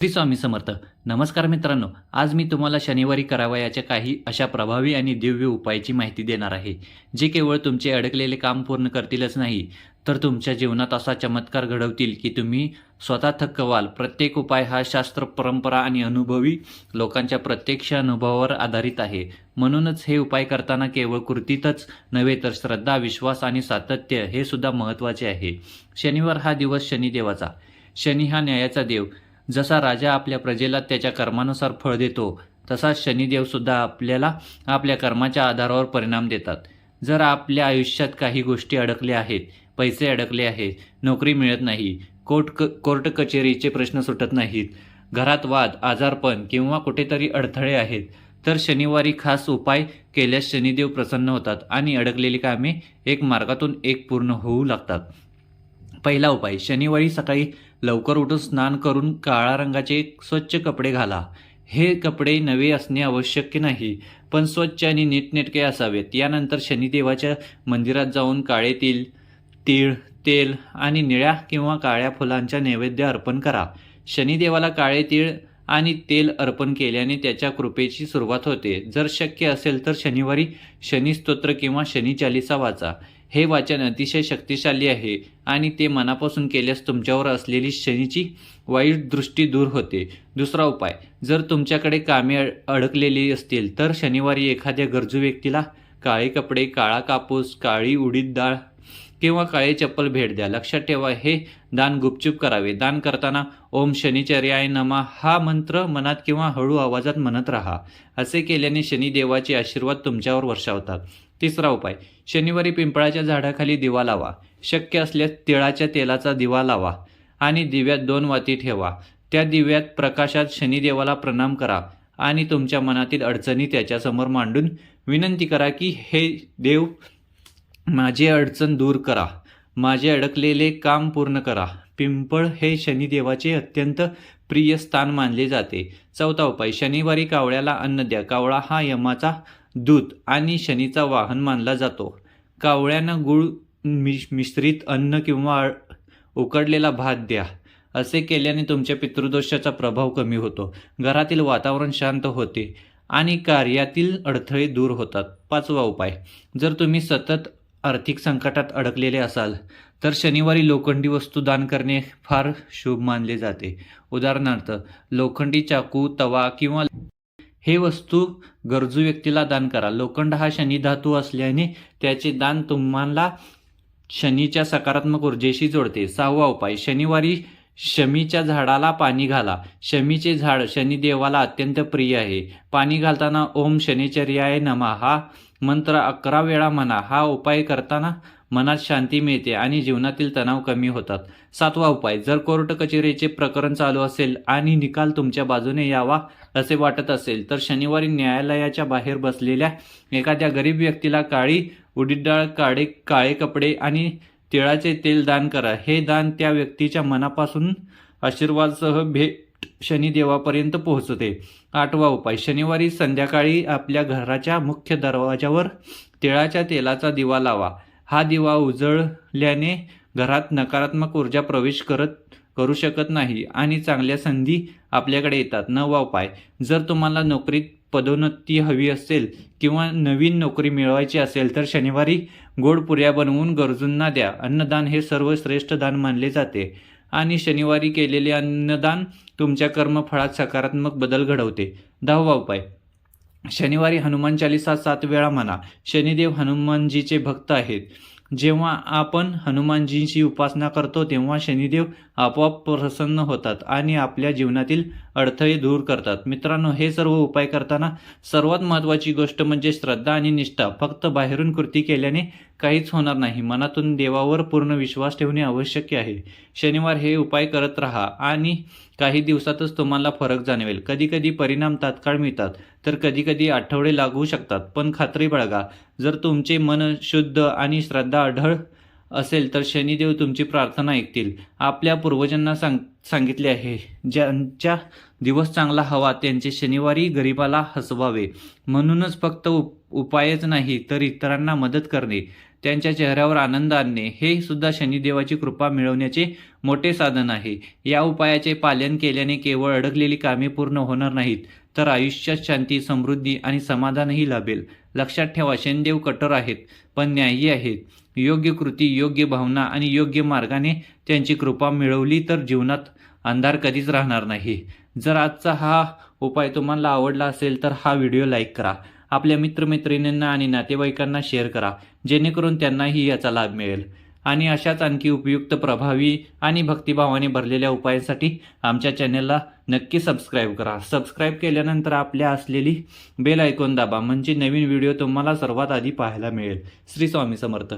श्री स्वामी समर्थ. नमस्कार मित्रांनो आज मी तुम्हाला शनिवारी करावयाच्या काही अशा प्रभावी आणि दिव्य उपायाची माहिती देणार आहे जे केवळ तुमचे अडकलेले काम पूर्ण करतीलच नाही तर तुमच्या जीवनात असा चमत्कार घडवतील की तुम्ही स्वतः थक्क व्हाल प्रत्येक उपाय हा शास्त्र परंपरा आणि अनुभवी लोकांच्या प्रत्यक्ष अनुभवावर आधारित आहे. म्हणूनच हे उपाय करताना केवळ कृतीतच नव्हे तर श्रद्धा विश्वास आणि सातत्य हे सुद्धा महत्त्वाचे आहे. शनिवार हा दिवस शनिदेवाचा. शनी हा न्यायाचा देव. जसा राजा आपल्या प्रजेला त्याच्या कर्मानुसार फळ देतो तसा शनिदेवसुद्धा आपल्याला आपल्या कर्माच्या आधारावर परिणाम देतात. जर आपल्या आयुष्यात काही गोष्टी अडकल्या आहेत पैसे अडकले आहेत नोकरी मिळत नाही कोर्ट क कोर्ट कचेरीचे प्रश्न सुटत नाहीत घरात वाद आजारपण किंवा कुठेतरी अडथळे आहेत तर शनिवारी खास उपाय केल्यास शनिदेव प्रसन्न होतात आणि अडकलेली कामे एक मार्गातून एक पूर्ण होऊ लागतात. पहिला उपाय शनिवारी सकाळी लवकर उठून स्नान करून काळा रंगाचे स्वच्छ कपडे घाला. हे कपडे नवे असणे आवश्यक नाही पण स्वच्छ आणि नीटनेटके असावेत. यानंतर शनिदेवाच्या मंदिरात जाऊन काळे तिल तीळ तेल आणि निळ्या किंवा काळ्या फुलांच्या नैवेद्य अर्पण करा. शनिदेवाला काळे तीळ आणि तेल अर्पण केल्याने त्याच्या कृपेची सुरुवात होते. जर शक्य असेल तर शनिवारी शनिस्तोत्र किंवा शनी चालिसा वाचा. हे वाचन अतिशय शक्तिशाली आहे आणि ते मनापासून केल्यास तुमच्यावर असलेली शनीची वाईट दृष्टी दूर होते. दुसरा उपाय जर तुमच्याकडे कामे अड- अडकलेली असतील तर शनिवारी एखाद्या गरजू व्यक्तीला काळे कपडे काळा कापूस काळी उडीद डाळ किंवा काळे चप्पल भेट द्या. लक्षात ठेवा हे दान गुपचूप करावे. दान करताना ओम शनिचर्याय नमा हा मंत्र मनात किंवा हळू आवाजात म्हणत राहा. असे केल्याने शनिदेवाचे आशीर्वाद तुमच्यावर वर्षावतात. तिसरा उपाय शनिवारी पिंपळाच्या झाडाखाली दिवा लावा. शक्य असल्यास तिळाच्या तेलाचा दिवा लावा आणि दिव्यात दोन वाती ठेवा. त्या दिव्यात प्रकाशात शनिदेवाला प्रणाम करा आणि तुमच्या मनातील अडचणी त्याच्यासमोर मांडून विनंती करा की हे देव माझी अडचण दूर करा. माझे अडकलेले काम पूर्ण करा. पिंपळ हे शनिदेवाचे अत्यंत प्रिय स्थान मानले जाते. चौथा उपाय शनिवारी कावळ्याला अन्न द्या. कावळा हा यमाचा दूध आणि शनीचा वाहन मानला जातो. कावळ्यानं गुळ मिश मिश्रित अन्न किंवा उकडलेला भात द्या. असे केल्याने तुमच्या पितृदोषाचा प्रभाव कमी होतो. घरातील वातावरण शांत होते आणि कार्यातील अडथळे दूर होतात. पाचवा उपाय. जर तुम्ही सतत आर्थिक संकटात अडकलेले असाल तर शनिवारी लोखंडी वस्तू दान करणे फार शुभ मानले जाते. उदाहरणार्थ लोखंडी चाकू तवा किंवा हे वस्तू गरजू व्यक्तीला दान करा. लोखंड हा शनी धातू असल्याने त्याचे दान तुम्हाला शनीच्या सकारात्मक ऊर्जेशी जोडते. सहावा उपाय शनिवारी शमीच्या झाडाला पाणी घाला. शमीचे झाड शनिदेवाला अत्यंत प्रिय आहे. पाणी घालताना ओम शनिचर्याय नमा हा मंत्र अकरा वेळा म्हणा. हा उपाय करताना मनात शांती मिळते आणि जीवनातील तणाव कमी होतात. सातवा उपाय जर कोर्ट कचेरीचे प्रकरण चालू असेल आणि निकाल तुमच्या बाजूने यावा असे वाटत असेल तर शनिवारी न्यायालयाच्या बाहेर बसलेल्या एखाद्या गरीब व्यक्तीला काळी उडीद डाळ काळे काळे कपडे आणि तिळाचे तेल दान करा. हे दान त्या व्यक्तीच्या मनापासून आशीर्वादसह भेट शनिदेवापर्यंत पोहोचते. आठवा उपाय. शनिवारी संध्याकाळी आपल्या घराच्या मुख्य दरवाजावर तिळाच्या तेलाचा दिवा लावा. हा दिवा उजळल्याने घरात नकारात्मक ऊर्जा प्रवेश करत करू शकत नाही आणि चांगल्या संधी आपल्याकडे येतात. नवा उपाय. जर तुम्हाला नोकरीत पदोन्नती हवी असेल किंवा नवीन नोकरी मिळवायची असेल तर शनिवारी गोडपुऱ्या बनवून गरजूंना द्या. अन्नदान हे सर्वश्रेष्ठ दान मानले जाते आणि शनिवारी केलेले अन्नदान तुमच्या कर्मफळात सकारात्मक बदल घडवते. दहावा उपाय. शनिवारी हनुमान चालिसा सात वेळा म्हणा शनिदेव हनुमानजीचे भक्त आहेत. जेव्हा आपण हनुमानजींची उपासना करतो तेव्हा शनिदेव आपोआप प्रसन्न होतात आणि आपल्या जीवनातील अडथळे दूर करतात. मित्रांनो हे सर्व उपाय करताना सर्वात महत्त्वाची गोष्ट म्हणजे श्रद्धा आणि निष्ठा. फक्त बाहेरून कृती केल्याने काहीच होणार नाही. मनातून देवावर पूर्ण विश्वास ठेवणे आवश्यक आहे. शनिवार हे उपाय करत राहा आणि काही दिवसातच तुम्हाला फरक जाणवेल. कधीकधी परिणाम तात्काळ मिळतात. तर कधीकधी आठवडे लागू शकतात. पण खात्री बाळगा जर तुमचे मन शुद्ध आणि श्रद्धा आढळ असेल तर शनिदेव तुमची प्रार्थना ऐकतील. आपल्या पूर्वजांना सांग सांगितले आहे ज्यांच्या दिवस चांगला हवा त्यांचे शनिवारी गरिबाला हसवावे. म्हणूनच फक्त उप उपायच नाही तर इतरांना मदत करणे त्यांच्या चेहऱ्यावर आनंद आणणे हे सुद्धा शनिदेवाची कृपा मिळवण्याचे मोठे साधन आहे. या उपायाचे पालन केल्याने केवळ अडकलेली कामे पूर्ण होणार नाहीत. तर आयुष्यात शांती समृद्धी आणि समाधानही लाभेल. लक्षात ठेवा शनिदेव कठोर आहेत पण न्यायी आहेत. योग्य कृती योग्य भावना आणि योग्य मार्गाने त्यांची कृपा मिळवली तर जीवनात अंधार कधीच राहणार नाही. जर आजचा हा उपाय तुम्हाला आवडला असेल तर हा व्हिडिओ लाईक करा. आपल्या मित्रमैत्रिणींना आणि नातेवाईकांना शेअर करा जेणेकरून त्यांनाही याचा लाभ मिळेल. आणि अशाच आणखी उपयुक्त प्रभावी आणि भक्तिभावाने भरलेल्या उपायांसाठी आमच्या चॅनेलला नक्की सबस्क्राईब करा. सबस्क्राईब केल्यानंतर आपल्या असलेली बेल ऐकून दाबा म्हणजे नवीन व्हिडिओ तुम्हाला सर्वात आधी पाहायला मिळेल. श्री स्वामी समर्थ.